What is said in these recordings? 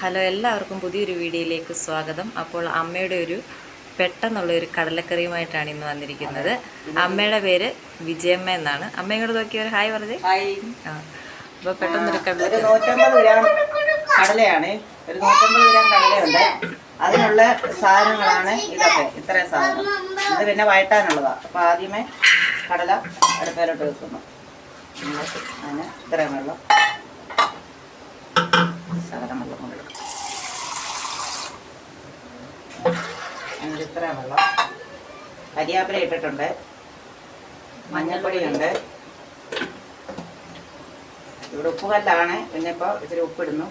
Hello എല്ലാവർക്കും പുതിയൊരു വീഡിയോയിലേക്ക് സ്വാഗതം. അപ്പോൾ അമ്മയുടെ ഒരു പെട്ടെന്നുള്ള ഒരു കടലക്കറിയുമായിട്ടാണ് ഇന്ന് വന്നിരിക്കുന്നത്. അമ്മയുടെ പേര് വിജയമ്മ എന്നാണ്. അമ്മ ഇങ്ങോട്ട് നോക്കി ഒരു ഹായ് പറഞ്ഞേ. അപ്പോൾ പെട്ടെന്നൊരു കടല നൂറ്റമ്പത് ഗ്രാം കടലയാണ്. ഒരു നൂറ്റമ്പത് ഗ്രാം കടലയുണ്ട്. അതിനുള്ള സാധനങ്ങളാണ് ഇതൊക്കെ ഇത്രയും സാധനം ഇത് പിന്നെ വയറ്റാനുള്ളതാണ് അപ്പൊ ആദ്യമേ കടല അടുപ്പേലോട്ട് വെക്കുന്നു. അങ്ങനെ ഇത്രയും വെള്ളം. ശകലം വെള്ളം കൊണ്ട് എടുക്കും അതിന് ഇത്രയും വെള്ളം. കരിയാപ്പില ഇട്ടിട്ടുണ്ട്. മഞ്ഞൾപ്പൊടിയുണ്ട്. ഇവിടെ ഉപ്പുകല്ലാണ്. പിന്നെ ഇപ്പോൾ ഇച്ചിരി ഉപ്പിടുന്നു.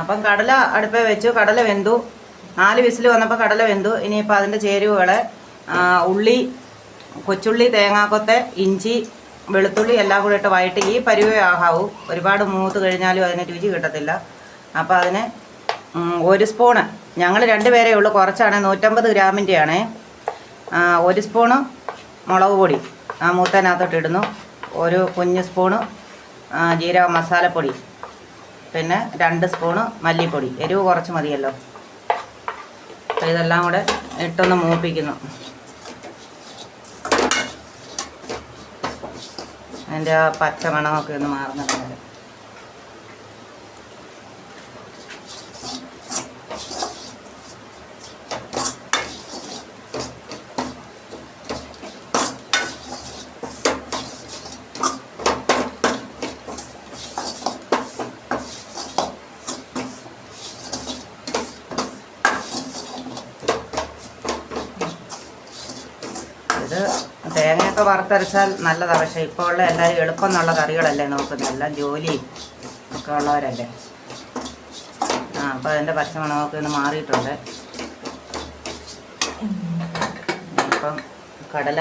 അപ്പം കടല അടുപ്പേ വെച്ചു. കടല വെന്തു. നാല് വിസിൽ വന്നപ്പോൾ കടല വെന്തു. ഇനിയിപ്പോൾ അതിന്റെ ചേരുവകൾ ഉള്ളി കൊച്ചുള്ളി തേങ്ങാക്കൊത്ത് ഇഞ്ചി വെളുത്തുള്ളി എല്ലാം കൂടി ഇട്ട് വഴറ്റി. ഈ പരുവേ ആഹാവൂ. ഒരുപാട് മൂത്ത് കഴിഞ്ഞാലും അതിന് രുചി കിട്ടത്തില്ല. അപ്പോൾ അതിന് ഒരു സ്പൂണ്. ഞങ്ങൾ രണ്ട് പേരേ ഉള്ളൂ. കുറച്ചാണ്. നൂറ്റമ്പത് ഗ്രാമിന്റെയാണ് ഒരു സ്പൂണ് മുളക് പൊടി. ആ മൂത്തതിനകത്തോട്ട് ഇടുന്നു. ഒരു കുഞ്ഞ് സ്പൂണ് ജീരക മസാലപ്പൊടി. പിന്നെ രണ്ട് സ്പൂണ് മല്ലിപ്പൊടി. എരിവ് കുറച്ച് മതിയല്ലോ. അപ്പോൾ ഇതെല്ലാം കൂടെ ഇട്ടൊന്ന് മൂപ്പിക്കുന്നു. അതിന്റെ ആ പച്ച മണമൊക്കെ ഒന്ന് മാറുന്നുണ്ട് ഇത് തേങ്ങയൊക്കെ വറുത്തരച്ചാൽ നല്ലതാണ് പക്ഷേ ഇപ്പോൾ ഉള്ള എല്ലാവരും എളുപ്പം എന്നുള്ള കറികളല്ലേ നോക്കുന്നത്. എല്ലാം ജോലിയും ഒക്കെ ഉള്ളവരല്ലേ. ആ അപ്പോൾ അതിന്റെ പച്ചമണമൊക്കെ ഒന്ന് മാറിയിട്ടുണ്ട്. ഇപ്പം കടല.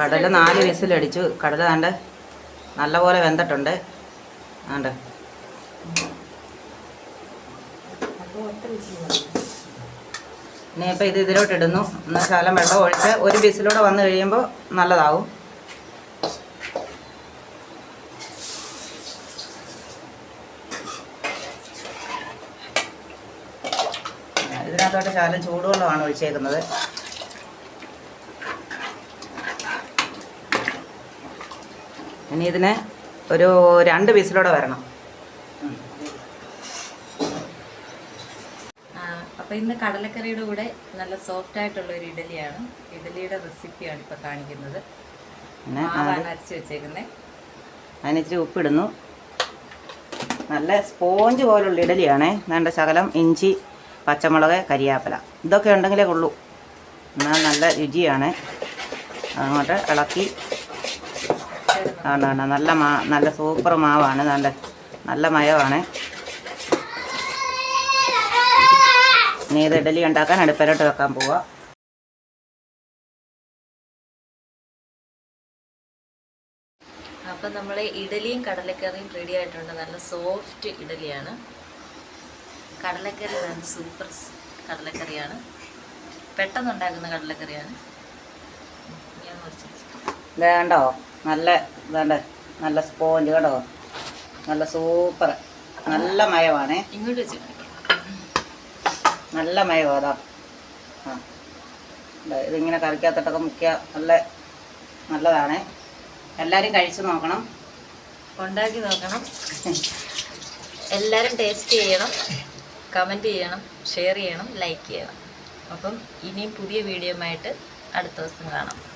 കടല നാല് വിസിലടിച്ചു. കടല കണ്ട് നല്ലപോലെ വെന്തിട്ടുണ്ട്. ആണ്ട് ഇനിയിപ്പോൾ ഇത് ഇതിലോട്ട് ഇടുന്നു. ഒന്ന് ശകലം വെള്ളം ഒഴിച്ച് ഒരു ബിസിലൂടെ വന്നു കഴിയുമ്പോൾ നല്ലതാവും. ഇതിനകത്തോട്ട് ശകലം ചൂടുവെള്ളമാണ് ഒഴിച്ചേക്കുന്നത്. ഇനി ഇതിന് ഒരു രണ്ട് ബിസിലൂടെ വരണം. അപ്പോൾ ഇന്ന് കടലക്കറിയുടെ കൂടെ നല്ല സോഫ്റ്റ് ആയിട്ടുള്ള ഒരു ഇഡലിയാണ്. ഇഡലിയുടെ റെസിപ്പിയാണ് ഇപ്പോൾ കാണിക്കുന്നത്. മാവാണ് അരച്ച് വെച്ചേക്കുന്നത് അതിനിച്ചിരി ഉപ്പിടുന്നു. നല്ല സ്പോഞ്ച് പോലുള്ള ഇഡലിയാണേ. നല്ല ശകലം ഇഞ്ചി പച്ചമുളക് കരിയാപ്പല. ഇതൊക്കെ ഉണ്ടെങ്കിലേ ഉള്ളൂ. എന്നാൽ നല്ല രുചിയാണ്. അങ്ങോട്ട് ഇളക്കി. ആണ് നല്ല മാ നല്ല സൂപ്പർ മാവാണ്. നല്ല നല്ല മയമാണ്. ഇനി ഇത് ഇഡലി ഉണ്ടാക്കാൻ അടുപ്പിലോട്ട് വെക്കാൻ പോവാം. അപ്പം നമ്മൾ ഇഡലിയും കടലക്കറിയും റെഡി ആയിട്ടുണ്ട്. നല്ല സോഫ്റ്റ് ഇഡലിയാണ്. കടലക്കറി നല്ല സൂപ്പർ കടലക്കറിയാണ്. പെട്ടെന്ന് ഉണ്ടാക്കുന്ന കടലക്കറിയാണ് കണ്ടോ? നല്ല വേണ്ട നല്ല സ്പോഞ്ച് കേട്ടോ നല്ല സൂപ്പർ. നല്ല മയമാണേ. ഇങ്ങോട്ട് വെച്ച് കാണിക്കാം നല്ല മയം അതാ. ആ. ഇതിങ്ങനെ കറിക്കകത്തിട്ടൊക്കെ മുക്കിയ നല്ല നല്ലതാണ്. എല്ലാവരും കഴിച്ചു നോക്കണം. ഉണ്ടാക്കി നോക്കണം. എല്ലാവരും ടേസ്റ്റ് ചെയ്യണം. കമന്റ് ചെയ്യണം ഷെയർ ചെയ്യണം ലൈക്ക് ചെയ്യണം. അപ്പം ഇനിയും പുതിയ വീഡിയോയുമായിട്ട് അടുത്ത ദിവസം കാണാം.